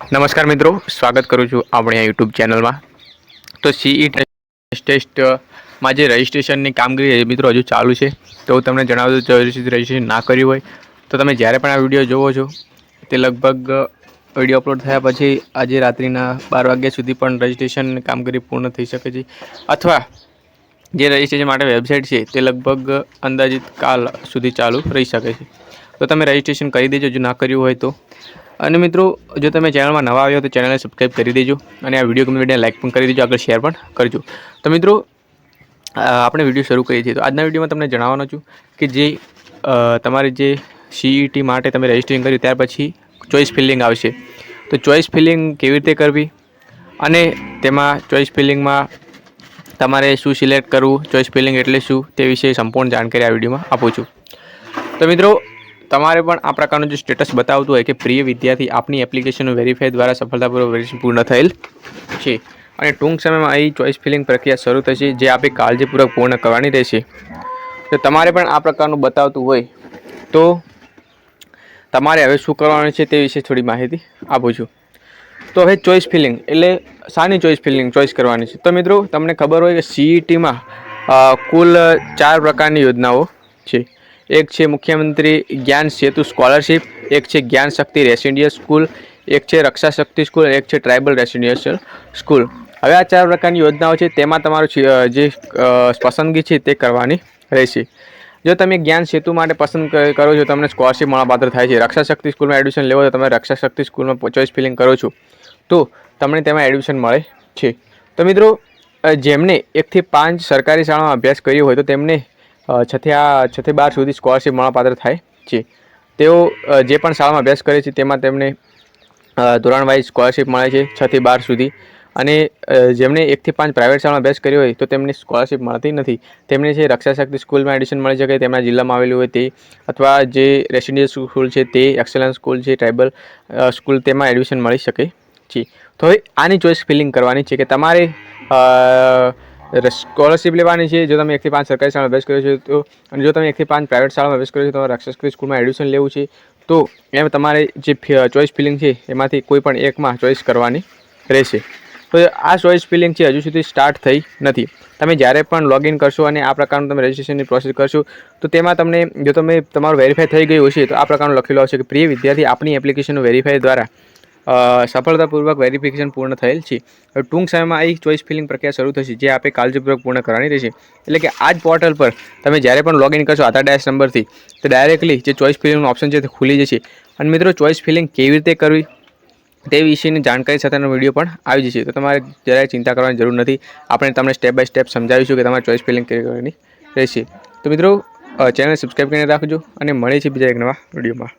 નમસ્કાર મિત્રો, સ્વાગત કરું છું આપણે આ યુટ્યુબ ચેનલમાં તો સીઈ ટેસ્ટમાં જે રજિસ્ટ્રેશનની કામગીરી છે મિત્રો હજુ ચાલુ છે. તો હું તમને જણાવું જો રજિસ્ટ્રેશન ના કર્યું હોય. તો તમે જ્યારે પણ આ વીડિયો જોવો છો, તે લગભગ વીડિયો અપલોડ થયા પછી આજે રાત્રિના બાર વાગ્યા સુધી પણ રજિસ્ટ્રેશન કામગીરી પૂર્ણ થઈ શકે છે. અથવા જે રજિસ્ટ્રેશન માટે વેબસાઇટ છે, તે લગભગ અંદાજિત કાલ સુધી ચાલુ રહી શકે છે. તો તમે રજિસ્ટ્રેશન કરી દેજો, જો ના કર્યું હોય તો. અને મિત્રો, જો તમે ચેનલમાં નવા આવ્યો તો ચેનલને સબસ્ક્રાઈબ કરી દેજો અને આ વીડિયો ગમે લાઇક પણ કરી દેજો, આગળ શેર પણ કરજો. તો મિત્રો આપણે વીડિયો શરૂ કરીએ છીએ. તો આજના વિડીયોમાં તમને જણાવવાનો છું કે જે તમારે જે સીઈટી માટે તમે રજિસ્ટ્રેશન કર્યું ત્યાર પછી ચોઈસ ફિલિંગ આવશે. તો ચોઈસ ફિલિંગ કેવી રીતે કરવી? અને તેમાં ચોઈસ ફિલિંગમાં તમારે શું સિલેક્ટ કરવું? ચોઈસ ફિલિંગ એટલે શું? તે વિશે સંપૂર્ણ જાણકારી આ વિડીયોમાં આપું છું. તો મિત્રો તમારે પણ આ પ્રકારનું જે સ્ટેટસ બતાવતું હોય કે પ્રિય વિદ્યાર્થી આપની એપ્લિકેશન વેરીફાઈ દ્વારા સફળતાપૂર્વક વેરિફિકેશન પૂર્ણ થયેલ છે. અને ટૂંક સમયમાં અહીં ચોઇસ ફિલિંગ પ્રક્રિયા શરૂ થશે, જે આપે કાળજીપૂર્વક પૂર્ણ કરવાની રહેશે. તો તમારે પણ આ પ્રકારનું બતાવતું હોય તો તમારે હવે શું કરવાનું છે તે વિશે થોડી માહિતી આપું છું. તો હવે ચોઈસ ફિલિંગ એટલે શાની ચોઇસ ફિલિંગ ચોઇસ કરવાની છે. તો મિત્રો, તમને ખબર હોય કે સીઈટીમાં કુલ ચાર પ્રકારની યોજનાઓ છે. એક છે મુખ્યમંત્રી જ્ઞાન સેતુ સ્કોલરશિપ, એક છે જ્ઞાન શક્તિ રેસિડેન્શિયલ સ્કૂલ, એક છે રક્ષા શક્તિ સ્કૂલ, એક છે ટ્રાઇબલ રેસિડેન્શિયલ સ્કૂલ. હવે આ ચાર પ્રકારની યોજનાઓ છે, તેમાં તમારું જે પસંદગી છે તે કરવાની રહેશે. જો તમે જ્ઞાન સેતુ માટે પસંદ કરો છો, તમને સ્કોલરશિપ મળવાપાત્ર થાય છે. રક્ષા શક્તિ સ્કૂલમાં એડમિશન લેવો તો તમે રક્ષા શક્તિ સ્કૂલમાં ચોઈસ ફિલિંગ કરો છો, તો તમને તેમાં એડમિશન મળે છે. તો મિત્રો જેમને એકથી પાંચ સરકારી શાળામાં અભ્યાસ કર્યો હોય તો તેમને છથી આ છથી બાર સુધી સ્કોલરશીપ મળવાપાત્ર થાય છે. તેઓ જે પણ શાળામાં અભ્યાસ કરે છે તેમાં તેમને અ, ધોરણ વાઇઝ સ્કોલરશિપ મળે છે છથી બાર સુધી. અને જેમણે એકથી પાંચ પ્રાઇવેટ શાળામાં અભ્યાસ કર્યો હોય તો તેમને સ્કોલરશિપ મળતી નથી. તેમને જે રક્ષા શક્તિ સ્કૂલમાં એડમિશન મળી શકે તેમના જિલ્લામાં આવેલું હોય તે અથવા જે રેસિડેન્શિયલ સ્કૂલ છે તે એક્સલન્સ સ્કૂલ છે ટ્રાઇબલ સ્કૂલ તેમાં એડમિશન મળી શકે છે. તો આની ચોઈસ ફિલિંગ કરવાની છે કે તમારે સ્કોલરશિપ લેવાની છે, જો તમે એકથી પાંચ સરકારી શાળામાં અભ્યાસ કર્યો છે તો, અને જો તમે એકથી પાંચ પ્રાઇવેટ શાળામાં અભ્યાસ કર્યો છે, તમારે રક્ષા સ્કૂલમાં એડમિશન લેવું છે, તો એમ તમારે જે ચોઈસ ફિલિંગ છે, એમાંથી કોઈ પણ એકમાં ચોઈસ કરવાની રહેશે. તો આ ચોઈસ ફિલિંગ છે હજુ સુધી સ્ટાર્ટ થઈ નથી. તમે જ્યારે પણ લોગિન કરશો અને આ પ્રકારનું તમે રજિસ્ટ્રેશનની પ્રોસેસ કરશો, તો તેમાં તમને, જો તમે, તમારું વેરીફાઈ થઈ ગયું હશે, તો આ પ્રકારનું લખેલું આવશે કે પ્રિય વિદ્યાર્થી આપણી એપ્લિકેશનનું વેરીફાઈ દ્વારા સફળતાપૂર્વક વેરિફિકેશન પૂર્ણ થયેલ છે. ટૂંક સમયમાં આ ચોઈસ ફિલિંગ પ્રક્રિયા શરૂ થશે, જે આપે કાળજીપૂર્વક પૂર્ણ કરવાની રહેશે. એટલે કે આ જ પોર્ટલ પર તમે જ્યારે પણ લોગિન કરશો આધાર ડેશ નંબરથી તો ડાયરેક્ટલી જે ચોઈસ ફિલિંગનું ઓપ્શન છે તે ખુલી જશે. અને મિત્રો ચોઈસ ફિલિંગ કેવી રીતે કરવી તે વિશેની જાણકારી સાથેનો વીડિયો પણ આવી જશે. તો તમારે જરાય ચિંતા કરવાની જરૂર નથી. આપણે તમને સ્ટેપ બાય સ્ટેપ સમજાવીશું કે તમારે ચોઈસ ફિલિંગ કરવાની રહેશે. તો મિત્રો ચેનલ સબસ્ક્રાઈબ કરીને રાખજો અને મળે છે બીજા એક નવા વિડીયોમાં.